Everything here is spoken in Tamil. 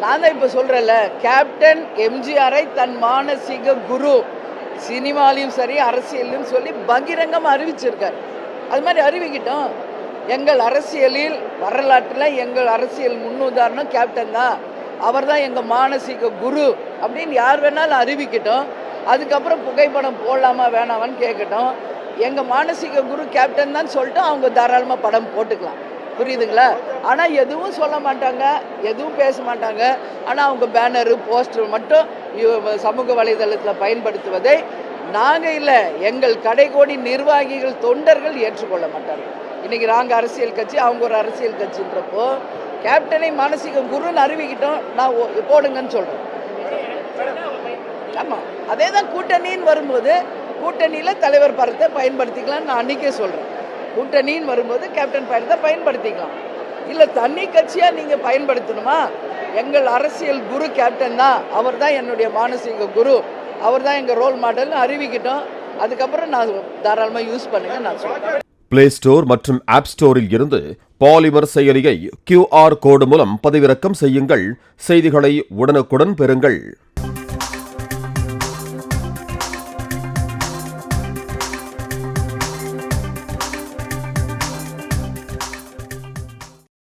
நான் தான் இப்போ சொல்கிறேன்ல கேப்டன் எம்ஜிஆரை தன் மானசீக குரு சினிமாலையும் சரி அரசியலையும் சொல்லி பகிரங்கமாக அறிவிச்சிருக்கார். அது மாதிரி அறிவிக்கிட்டோம். எங்கள் அரசியலில் வரலாற்றில் எங்கள் அரசியல் முன்னுதாரணம் கேப்டன் தான். அவர் தான் எங்கள் மானசீக குரு அப்படின்னு யார் வேணாலும் அறிவிக்கட்டும். அதுக்கப்புறம் புகைப்படம் போடலாமா வேணாமான்னு கேட்கட்டும். எங்கள் மானசீக குரு கேப்டன் தான் சொல்லிட்டு அவங்க தாராளமாக படம் போட்டுக்கலாம். புரியுதுங்களா? ஆனால் எதுவும் சொல்ல மாட்டாங்க எதுவும் பேச மாட்டாங்க. ஆனால் அவங்க பேனரு போஸ்டர் மட்டும் சமூக வலைதளத்தில் பயன்படுத்துவதை நாங்கள் இல்லை எங்கள் கடைகோடி நிர்வாகிகள் தொண்டர்கள் ஏற்றுக்கொள்ள மாட்டார்கள் இன்னைக்கு நாங்கள் அரசியல் கட்சி அவங்க ஒரு அரசியல் கட்சின்றப்போ கேப்டனை மானசீக குருன்னு அறிவிக்கிட்டோம். நான் ஓ- போடுங்கன்னு சொல்கிறேன் ஆமாம் அதே தான் கூட்டணின்னு வரும்போது கூட்டணியில் தலைவர் படத்தை பயன்படுத்திக்கலாம்னு நான் அன்றைக்கே சொல்கிறேன் கூட்டணின்னு வரும்போது கேப்டன் பயணத்தை பயன்படுத்திக்கலாம். இல்லை தண்ணி கட்சியாக நீங்கள் பயன்படுத்தணுமா? எங்கள் அரசியல் குரு கேப்டன் தான். அவர் தான் என்னுடைய மானசீக குரு. அவர் தான் எங்கள் ரோல் மாடல்னு அறிவிக்கிட்டோம். அதுக்கப்புறம் நான் தாராளமாக யூஸ் பண்ணுங்க நான் சொல்கிறேன் பிளே ஸ்டோர் மற்றும் ஆப் ஸ்டோரில் இருந்து பாலிமர் செயலியை கியூஆர் கோடு மூலம் பதிவிறக்கம் செய்யுங்கள். செய்திகளை உடனுக்குடன் பெறுங்கள்.